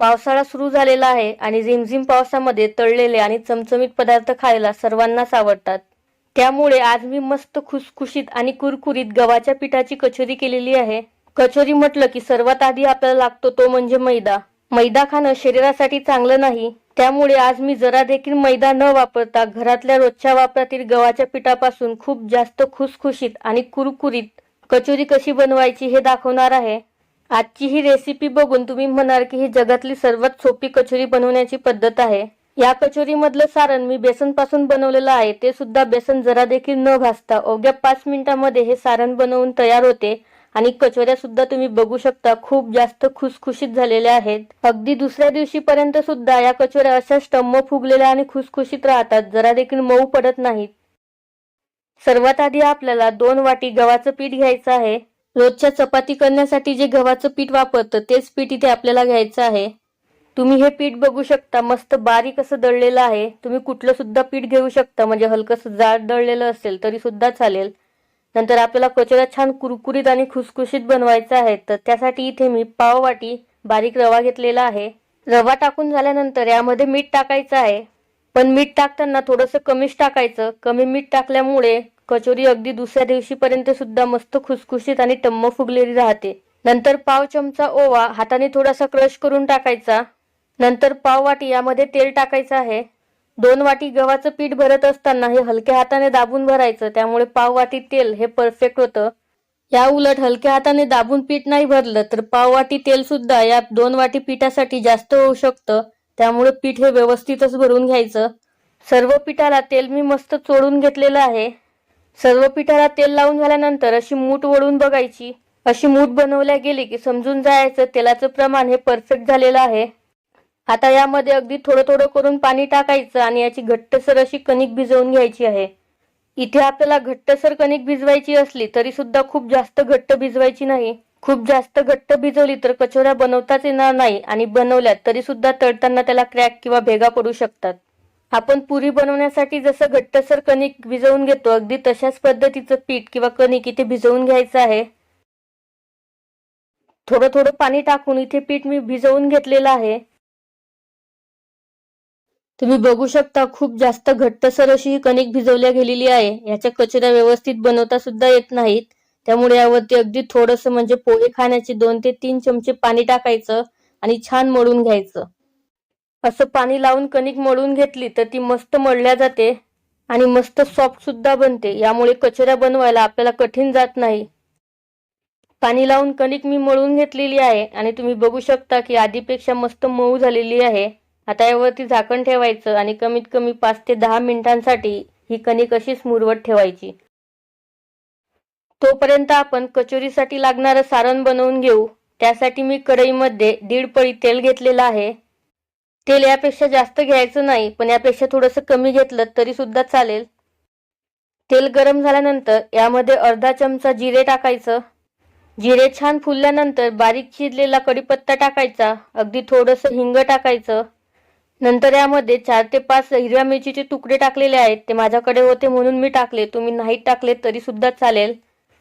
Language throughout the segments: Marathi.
पावसाळा सुरू झालेला आहे आणि झिमझिम पावसामध्ये तळलेले आणि चमचमीत पदार्थ खायला सर्वांनाच आवडतात त्यामुळे आज मी मस्त खुसखुशीत आणि कुरकुरीत गव्हाच्या पिठाची कचोरी केलेली आहे. कचोरी म्हटलं की सर्वात आधी आपल्याला लागतो तो म्हणजे मैदा. मैदा खाणं शरीरासाठी चांगलं नाही. त्यामुळे आज मी जरा देखील मैदा न वापरता घरातल्या रोजच्या वापरातील गव्हाच्या पिठापासून खूप जास्त खुसखुशीत आणि कुरकुरीत कचोरी कशी बनवायची हे दाखवणार आहे. आजची ही रेसिपी बघून तुम्ही म्हणाल की ही जगातली सर्वात सोपी कचोरी बनवण्याची पद्धत आहे. या कचोरीमधलं सारण मी बेसनपासून बनवलेलं आहे ते सुद्धा बेसन जरा देखील न भासता अवघ्या पाच मिनिटांमध्ये हे सारण बनवून तयार होते आणि कचोऱ्या सुद्धा तुम्ही बघू शकता खूप जास्त खुसखुशीत झालेल्या आहेत. अगदी दुसऱ्या दिवशी पर्यंत सुद्धा या कचोऱ्या अशा स्टम्म फुगलेल्या आणि खुसखुशीत राहतात जरा देखील मऊ पडत नाहीत. सर्वात आधी आपल्याला दोन वाटी गव्हाचं पीठ घ्यायचं आहे. रोजच्या चपाती करण्यासाठी जे गव्हाचं पीठ वापरतं तेच पीठ इथे आपल्याला घ्यायचं आहे. तुम्ही हे पीठ बघू शकता मस्त बारीक असं दळलेलं आहे. तुम्ही कुठलं सुद्धा पीठ घेऊ शकता म्हणजे हलकंसं जाड दळलेलं असेल तरी सुद्धा चालेल. नंतर आपल्याला कचोऱ्या छान कुरकुरीत आणि खुसखुशीत बनवायचा आहे तर त्यासाठी इथे मी पाव वाटी बारीक रवा घेतलेला आहे. रवा टाकून झाल्यानंतर यामध्ये मीठ टाकायचं आहे. पण मीठ टाकताना थोडंसं कमीच टाकायचं. कमी मीठ टाकल्यामुळे कचोरी अगदी दुसऱ्या दिवशीपर्यंत सुद्धा मस्त खुसखुशीत आणि टम्म फुगलेली राहते. नंतर पाव चमचा ओवा हाताने थोडासा क्रश करून टाकायचा. नंतर पाव वाटी यामध्ये तेल टाकायचं आहे. दोन वाटी गव्हाचं पीठ भरत असताना हे हलक्या हाताने दाबून भरायचं त्यामुळे पाव वाटी तेल हे परफेक्ट होतं. या उलट हलक्या हाताने दाबून पीठ नाही भरलं तर पाव वाटी तेल सुद्धा या दोन वाटी पिठासाठी जास्त होऊ शकतं. त्यामुळे पीठ हे व्यवस्थितच भरून घ्यायचं. सर्व पिठाला तेल मी मस्त चोळून घेतलेलं आहे. सर्व पिठाला तेल लावून झाल्यानंतर अशी मूठ वळून बघायची. अशी मूठ बनवल्या गेली की समजून जायचं तेलाचं प्रमाण हे परफेक्ट झालेलं आहे. आता यामध्ये अगदी थोडं थोडं करून पाणी टाकायचं आणि याची घट्टसर अशी कणिक भिजवून घ्यायची आहे. इथे आपल्याला घट्टसर कणिक भिजवायची असली तरी सुद्धा खूप जास्त घट्ट भिजवायची नाही. खूप जास्त घट्ट भिजवली तर कचोऱ्या बनवताच येणार नाही आणि बनवल्यात तरी सुद्धा तळताना त्याला क्रॅक किंवा भेगा पडू शकतात. आपण पुरी बनवण्यासाठी जसं घट्टसर कणिक भिजवून घेतो अगदी तशाच पद्धतीचं पीठ किंवा कणिक इथे भिजवून घ्यायचं आहे. थोडं थोडं पाणी टाकून इथे पीठ मी भिजवून घेतलेलं आहे. तुम्ही बघू शकता खूप जास्त घट्टसर अशी ही कणिक भिजवल्या गेलेली आहे. याच्या कचऱ्या व्यवस्थित बनवता सुद्धा येत नाहीत. त्यामुळे यावरती अगदी थोडंसं म्हणजे पोहे खाण्याचे दोन ते तीन चमचे पाणी टाकायचं आणि छान मळून घ्यायचं. असं पाणी लावून कणिक मळून घेतली तर ती मस्त मळल्या जाते आणि मस्त सॉफ्ट सुद्धा बनते. यामुळे कचोऱ्या बनवायला आपल्याला कठीण जात नाही. पाणी लावून कणिक मी मळून घेतलेली आहे आणि तुम्ही बघू शकता की आधीपेक्षा मस्त मऊ झालेली आहे. आता यावरती झाकण ठेवायचं आणि कमीत कमी पाच ते दहा मिनिटांसाठी ही कणिक अशीच मुरवत ठेवायची. तोपर्यंत आपण कचोरीसाठी लागणारं सारण बनवून घेऊ. त्यासाठी मी कढईमध्ये दीड पळी तेल घेतलेलं आहे. तेल यापेक्षा जास्त घ्यायचं नाही पण यापेक्षा थोडंसं कमी घेतलं तरी सुद्धा चालेल. तेल गरम झाल्यानंतर यामध्ये अर्धा चमचा जिरे टाकायचं. जिरे छान फुलल्यानंतर बारीक चिरलेला कढीपत्ता टाकायचा अगदी थोडंसं हिंग टाकायचं. नंतर यामध्ये चार ते पाच हिरव्या मिरचीचे तुकडे टाकलेले आहेत ते माझ्याकडे होते म्हणून मी टाकले तुम्ही नाही टाकले तरी सुद्धा चालेल.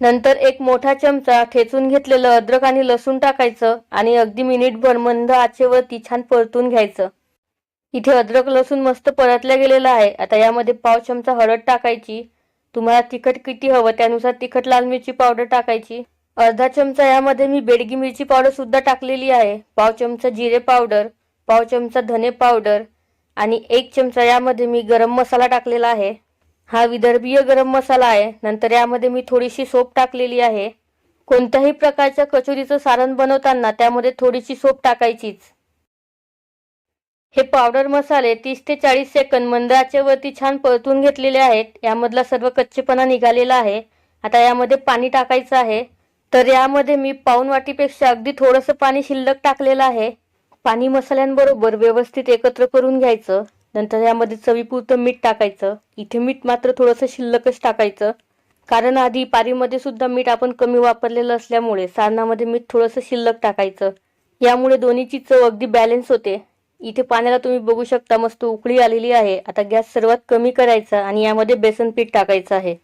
नंतर एक मोठा चमचा ठेचून घेतलेलं अद्रक आणि लसूण टाकायचं आणि अगदी मिनिटभर मंद आचेवरती छान परतून घ्यायचं. इथे अद्रक लसूण मस्त परतल्या गेलेलं आहे. आता यामध्ये पाव चमचा हळद टाकायची. तुम्हाला तिखट किती हवं त्यानुसार तिखट लाल मिरची पावडर टाकायची. अर्धा चमचा यामध्ये मी बेडगी मिरची पावडर सुद्धा टाकलेली आहे. पाव चमचा जिरे पावडर पाव चमचा धने पावडर आणि एक चमचा यामध्ये मी गरम मसाला टाकलेला आहे. हा विदर्भीय गरम मसाला आहे. नंतर यामध्ये मी थोडीशी सोप टाकलेली आहे. कोणत्याही प्रकारच्या कचोरीचं सारण बनवताना त्यामध्ये थोडीशी सोप टाकायचीच. हे पावडर मसाले तीस ते चाळीस सेकंद मंद वरती छान परतून घेतलेले आहेत. यामधला सर्व कच्चेपणा निघालेला आहे. आता यामध्ये पाणी टाकायचं आहे. तर यामध्ये मी पाऊन वाटीपेक्षा अगदी थोडंसं पाणी शिल्लक टाकलेलं आहे. पाणी मसाल्यांबरोबर व्यवस्थित एकत्र करून घ्यायचं. नंतर यामध्ये चवीपुरतं मीठ टाकायचं. इथे मीठ मात्र थोडंसं शिल्लकच टाकायचं. कारण आधी पारीमध्ये सुद्धा मीठ आपण कमी वापरलेलं असल्यामुळे सारणामध्ये मीठ थोडंसं शिल्लक टाकायचं. यामुळे दोन्हीची चव अगदी बॅलन्स होते. इथे पाण्याला तुम्ही बघू शकता मस्त उकळी आलेली आहे. आता गॅस सर्वात कमी करायचा आणि यामध्ये बेसन पीठ टाकायचं आहे.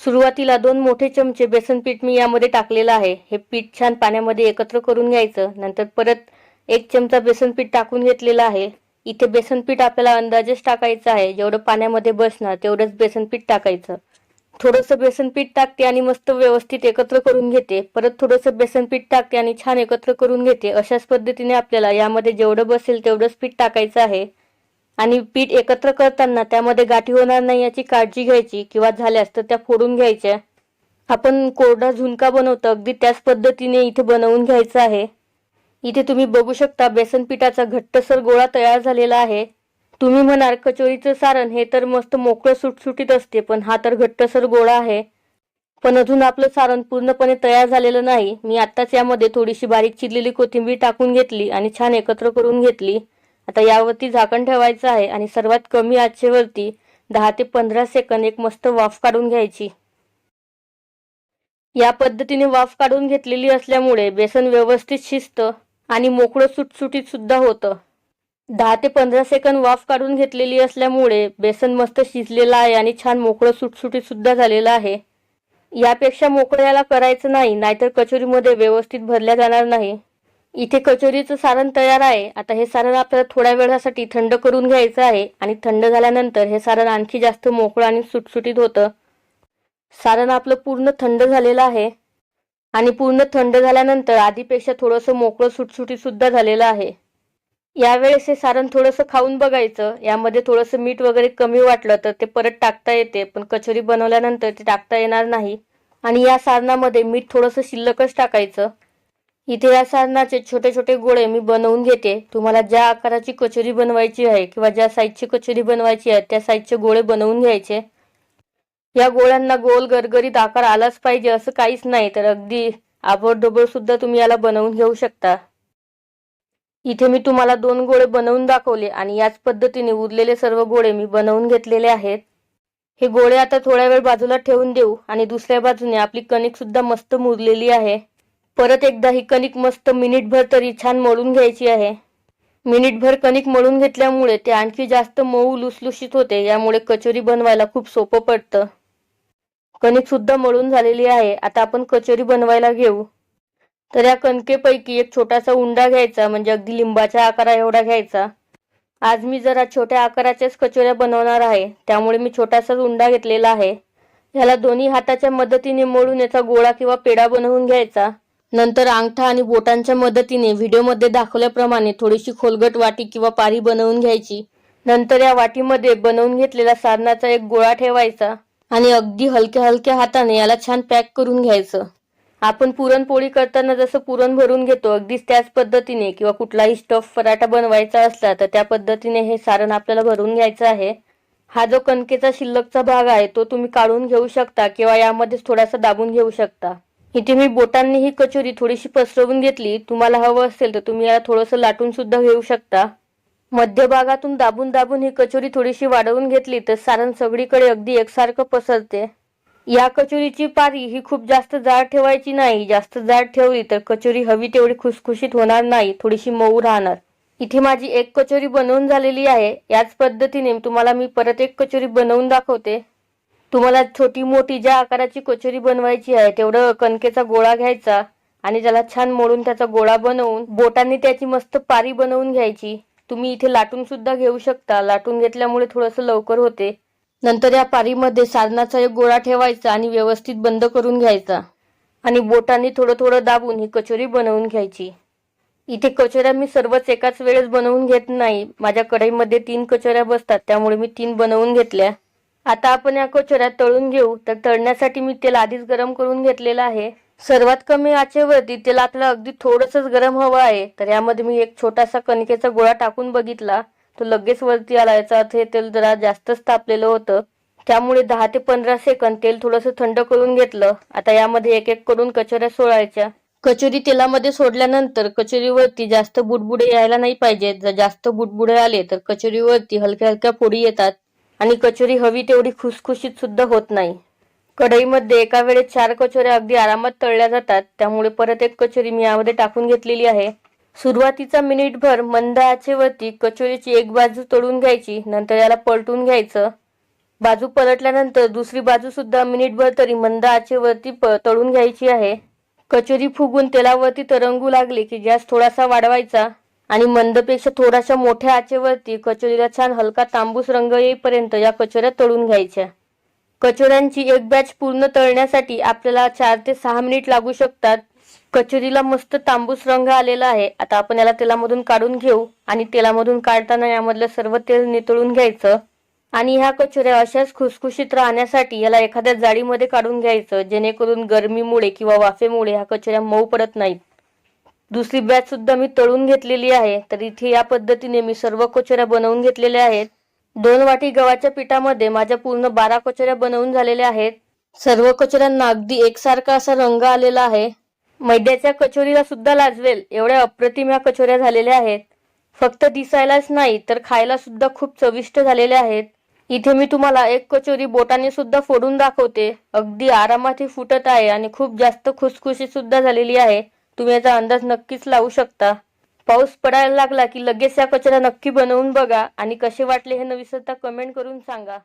सुरुवातीला दोन मोठे चमचे बेसन पीठ मी यामध्ये टाकलेलं आहे. हे पीठ छान पाण्यामध्ये एकत्र करून घ्यायचं. नंतर परत एक चमचा बेसन पीठ टाकून घेतलेला आहे. इथे बेसन पीठ आपल्याला अंदाजेच टाकायचं आहे. जेवढं पाण्यामध्ये बसणार तेवढंच बेसन पीठ टाकायचं. थोडंसं बेसन पीठ टाकते आणि मस्त व्यवस्थित एकत्र करून घेते. परत थोडंसं बेसन पीठ टाकते आणि छान एकत्र करून घेते. अशाच पद्धतीने आपल्याला यामध्ये जेवढं बसेल तेवढंच पीठ टाकायचं आहे. आणि पीठ एकत्र करताना त्यामध्ये गाठी होणार नाही याची काळजी घ्यायची किंवा झाल्यास तर त्या फोडून घ्यायच्या. आपण कोरडा झुणका बनवतो. अगदी त्याच पद्धतीने इथे बनवून घ्यायचं आहे. इथे तुम्ही बघू शकता बेसन पिठाचा घट्टसर गोळा तयार झालेला आहे. तुम्ही म्हणाल कचोरीचं सारण हे तर मस्त मोकळं सुटसुटीत असते पण हा तर घट्टसर गोळा आहे. पण अजून आपलं सारण पूर्णपणे तयार झालेलं नाही. मी आत्ताच यामध्ये थोडीशी बारीक चिरलेली कोथिंबीर टाकून घेतली आणि छान एकत्र करून घेतली. आता यावरती झाकण ठेवायचं आहे आणि सर्वात कमी आचेवरती दहा ते पंधरा सेकंद एक मस्त वाफ काढून घ्यायची. या पद्धतीने वाफ काढून घेतलेली असल्यामुळे बेसन व्यवस्थित शिजतं. आणि मोकळं सुटसुटीत सुद्धा होतं. दहा ते पंधरा सेकंद वाफ काढून घेतलेली असल्यामुळे बेसन मस्त शिजलेलं आहे आणि छान मोकळं सुटसुटीत सुद्धा झालेलं आहे. यापेक्षा मोकळं याला करायचं नाही नाहीतर कचोरीमध्ये व्यवस्थित भरल्या जाणार नाही. इथे कचोरीचं सारण तयार आहे. आता हे सारण आपल्याला थोड्या वेळासाठी थंड करून घ्यायचं आहे आणि थंड झाल्यानंतर हे सारण आणखी जास्त मोकळं आणि सुटसुटीत होतं. सारण आपलं पूर्ण थंड झालेलं आहे. आणि पूर्ण थंड झाल्यानंतर आधीपेक्षा थोडंसं मोकळं सुटसुटी सुद्धा झालेलं आहे. यावेळेस हे सारण थोडंसं खाऊन बघायचं यामध्ये थोडंसं मीठ वगैरे कमी वाटलं तर ते परत टाकता येते पण कचोरी बनवल्यानंतर ते टाकता येणार नाही. आणि या सारणामध्ये मीठ थोडंसं शिल्लकच टाकायचं. इथे या सारणाचे छोटे छोटे गोळे मी बनवून घेते. तुम्हाला ज्या आकाराची कचोरी बनवायची आहे किंवा ज्या साईजची कचोरी बनवायची आहे त्या साईजचे गोळे बनवून घ्यायचे. या गोळ्यांना गोल गरगरीत आकार आलाच पाहिजे असं काहीच नाही तर अगदी आबडधोबड सुद्धा तुम्ही याला बनवून घेऊ शकता. इथे मी तुम्हाला दोन गोळे बनवून दाखवले आणि याच पद्धतीने उरलेले सर्व गोळे मी बनवून घेतलेले आहेत. हे गोळे आता थोड्या वेळ बाजूला ठेवून देऊ आणि दुसऱ्या बाजूने आपली कणिक सुद्धा मस्त मुरलेली आहे. परत एकदा ही कणिक मस्त मिनिटभर तरी छान मळून घ्यायची आहे. मिनिटभर कणिक मळून घेतल्यामुळे ते आणखी जास्त मऊ लुसलुशीत होते यामुळे कचोरी बनवायला खूप सोपं पडतं. कणिक सुद्धा मळून झालेली आहे. आता आपण कचोरी बनवायला घेऊ. तर या कणकेपैकी एक छोटासा उंडा घ्यायचा म्हणजे अगदी लिंबाच्या आकारा एवढा घ्यायचा. आज मी जरा छोट्या आकाराच्याच कचोऱ्या बनवणार आहे. त्यामुळे मी छोटासाच उंडा घेतलेला आहे. याला दोन्ही हाताच्या मदतीने मोडून याचा गोळा किंवा पेढा बनवून घ्यायचा. नंतर अंगठा आणि बोटांच्या मदतीने व्हिडिओमध्ये दाखवल्याप्रमाणे थोडीशी खोलगट वाटी किंवा पारी बनवून घ्यायची. नंतर या वाटीमध्ये बनवून घेतलेला सारणाचा एक गोळा ठेवायचा. आणि अगदी हलक्या हलक्या हाताने याला छान पॅक करून घ्यायचं. आपण पुरणपोळी करताना जसं पुरण भरून घेतो अगदीच त्याच पद्धतीने किंवा कुठलाही स्टफ पराठा बनवायचा असला तर त्या पद्धतीने हे सारण आपल्याला भरून घ्यायचं आहे. हा जो कणकेचा शिल्लकचा भाग आहे तो तुम्ही काढून घेऊ शकता किंवा यामध्येच थोडासा दाबून घेऊ शकता. इथे मी बोटांनी ही कचोरी थोडीशी पसरवून घेतली. तुम्हाला हवं असेल तर तुम्ही याला थोडंसं लाटून सुद्धा घेऊ शकता. मध्यभागातून दाबून दाबून ही कचोरी थोडीशी वाढवून घेतली तर सारण सगळीकडे अगदी एकसारखं पसरते. या कचोरीची पारी ही खूप जास्त जाड ठेवायची नाही. जास्त जाड ठेवली तर कचोरी हवी तेवढी खुसखुशीत होणार नाही. थोडीशी मऊ राहणार. इथे माझी एक कचोरी बनवून झालेली आहे. याच पद्धतीने तुम्हाला मी परत एक कचोरी बनवून दाखवते. तुम्हाला छोटी मोठी ज्या आकाराची कचोरी बनवायची आहे तेवढं कणकेचा गोळा घ्यायचा आणि त्याला छान मोडून त्याचा गोळा बनवून बोटांनी त्याची मस्त पारी बनवून घ्यायची. तुम्ही इथे लाटून सुद्धा घेऊ शकता. लाटून घेतल्यामुळे थोडंसं लवकर होते. नंतर या पारीमध्ये साधनाचा एक गोळा ठेवायचा आणि व्यवस्थित बंद करून घ्यायचा. आणि बोटांनी थोडं थोडं दाबून ही कचोरी बनवून घ्यायची. इथे कचोऱ्या मी सर्वच एकाच वेळेस बनवून घेत नाही. माझ्या कढईमध्ये तीन कचोऱ्या बसतात त्यामुळे मी तीन बनवून घेतल्या. आता आपण या कचोऱ्या तळून घेऊ. तर तळण्यासाठी मी तेल आधीच गरम करून घेतलेलं आहे. सर्वात कमी आचेवरती तेल आपल्याला अगदी थोडंसंच गरम हवं आहे. तर यामध्ये मी एक छोटासा कणकेचा गोळा टाकून बघितला. तो लगेच वरती आला याचा अर्थ हे तेल जरा जास्तच तापलेलं होतं. त्यामुळे दहा ते पंधरा सेकंद तेल थोडंसं थंड करून घेतलं. आता यामध्ये एक एक करून कचोऱ्या सोडायच्या. कचोरी तेलामध्ये सोडल्यानंतर कचोरीवरती जास्त बुडबुडे यायला नाही पाहिजेत. जर जास्त बुडबुडे आले तर कचोरीवरती हलक्या हलक्या फोडी येतात. आणि कचोरी हवी तेवढी खुसखुशीत सुद्धा होत नाही. कढईमध्ये एका वेळेस चार कचोऱ्या अगदी आरामात तळल्या जातात. त्यामुळे परत एक कचोरी मी यामध्ये टाकून घेतलेली आहे. सुरुवातीचा मिनिटभर मंद आचेवरती कचोरीची एक बाजू तळून घ्यायची नंतर याला पलटून घ्यायचं. बाजू पलटल्यानंतर दुसरी बाजू सुद्धा मिनिटभर तरी मंद आचेवरती प तळून घ्यायची आहे. कचोरी फुगून तेलावरती तरंगू लागली की गॅस थोडासा वाढवायचा आणि मंदपेक्षा थोड्याशा मोठ्या आचेवरती कचोरीला छान हलका तांबूस रंग येईपर्यंत या कचोऱ्या तळून घ्यायच्या. कचोऱ्यांची एक बॅच पूर्ण तळण्यासाठी आपल्याला चार ते सहा मिनिट लागू शकतात. कचोरीला मस्त तांबूस रंग आलेला आहे. आता आपण याला तेलामधून काढून घेऊ आणि तेलामधून काढताना यामधलं सर्व तेल नितळून घ्यायचं. आणि ह्या कचोऱ्या अशाच खुसखुशीत राहण्यासाठी याला एखाद्या जाळीमध्ये काढून घ्यायचं जेणेकरून गरमीमुळे किंवा वाफेमुळे ह्या कचोऱ्या मऊ पडत नाहीत. दुसरी बॅच सुद्धा मी तळून घेतलेली आहे. तर इथे या पद्धतीने मी सर्व कचोऱ्या बनवून घेतलेल्या आहेत. दोन वाटी गव्हाच्या पिठामध्ये माझ्या पूर्ण बारा कचोऱ्या बनवून झालेल्या आहेत. सर्व कचोऱ्यांना अगदी एकसारखा असा रंग आलेला आहे. मैद्याच्या कचोरीला सुद्धा लाजवेल एवढ्या अप्रतिम या कचोऱ्या झालेल्या आहेत. फक्त दिसायलाच नाही तर खायला सुद्धा खूप चविष्ट झालेल्या आहेत. इथे मी तुम्हाला एक कचोरी बोटाने सुद्धा फोडून दाखवते. अगदी आरामात ही फुटत आहे आणि खूप जास्त खुसखुशी सुद्धा झालेली आहे. तुम्ही याचा अंदाज नक्कीच लावू शकता. पाऊस पडायला लागला की लगेच या कचरा नक्की बनवून बघा आणि कसे वाटले हे नविसरता कमेंट करून सांगा.